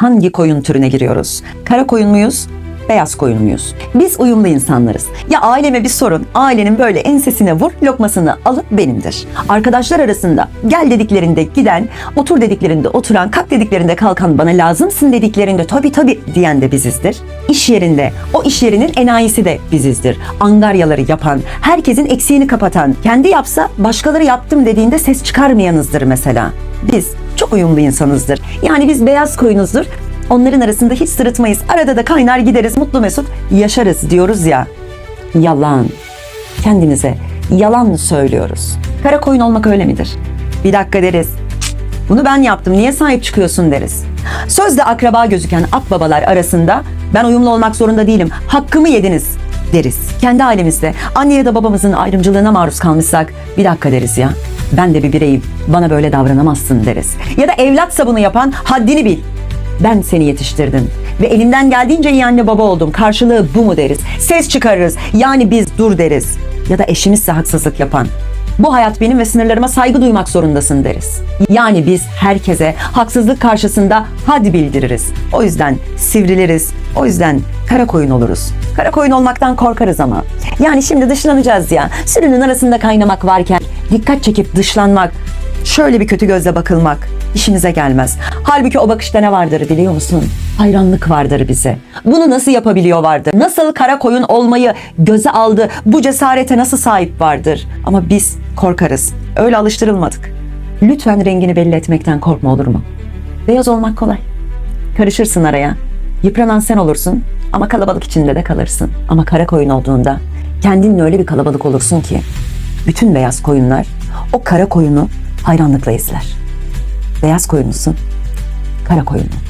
hangi koyun türüne giriyoruz? Kara koyun muyuz? Beyaz koyun muyuz? Biz uyumlu insanlarız. Ya aileme bir sorun, ailenin böyle ensesine vur, lokmasını alıp benimdir. Arkadaşlar arasında gel dediklerinde giden, otur dediklerinde oturan, kalk dediklerinde kalkan, bana lazımsın dediklerinde tabii tabii diyen de bizizdir. İş yerinde, o iş yerinin enayisi de bizizdir. Angaryaları yapan, herkesin eksiğini kapatan, kendi yapsa başkaları yaptım dediğinde ses çıkarmayanızdır mesela. Biz çok uyumlu insanızdır. Yani biz beyaz koyunuzdur. Onların arasında hiç sırıtmayız. Arada da kaynar gideriz, mutlu mesut yaşarız diyoruz ya. Yalan. Kendimize yalan söylüyoruz. Kara koyun olmak öyle midir? Bir dakika deriz. Bunu ben yaptım. Niye sahip çıkıyorsun deriz. Sözde akraba gözüken akbabalar arasında ben uyumlu olmak zorunda değilim. Hakkımı yediniz deriz. Kendi ailemizde anne ya da babamızın ayrımcılığına maruz kalmışsak bir dakika deriz ya. Ben de bir bireyim. Bana böyle davranamazsın deriz. Ya da evlatsa bunu yapan haddini bil. Ben seni yetiştirdim ve elimden geldiğince iyi anne baba oldum. Karşılığı bu mu deriz? Ses çıkarırız. Yani biz dur deriz. Ya da eşimizse haksızlık yapan. Bu hayat benim ve sınırlarıma saygı duymak zorundasın deriz. Yani biz herkese haksızlık karşısında hadi bildiririz. O yüzden sivriliriz. O yüzden kara koyun oluruz. Kara koyun olmaktan korkarız ama. Yani şimdi dışlanacağız ya. Sürünün arasında kaynamak varken dikkat çekip dışlanmak, şöyle bir kötü gözle bakılmak işimize gelmez. Halbuki o bakışta ne vardır biliyor musun? Hayranlık vardır bize. Bunu nasıl yapabiliyor vardır? Nasıl kara koyun olmayı göze aldı? Bu cesarete nasıl sahip vardır? Ama biz korkarız. Öyle alıştırılmadık. Lütfen rengini belli etmekten korkma olur mu? Beyaz olmak kolay. Karışırsın araya. Yıpranan sen olursun ama kalabalık içinde de kalırsın. Ama kara koyun olduğunda kendinle öyle bir kalabalık olursun ki bütün beyaz koyunlar o kara koyunu hayranlıkla izler. Beyaz koyunusun, kara koyunu.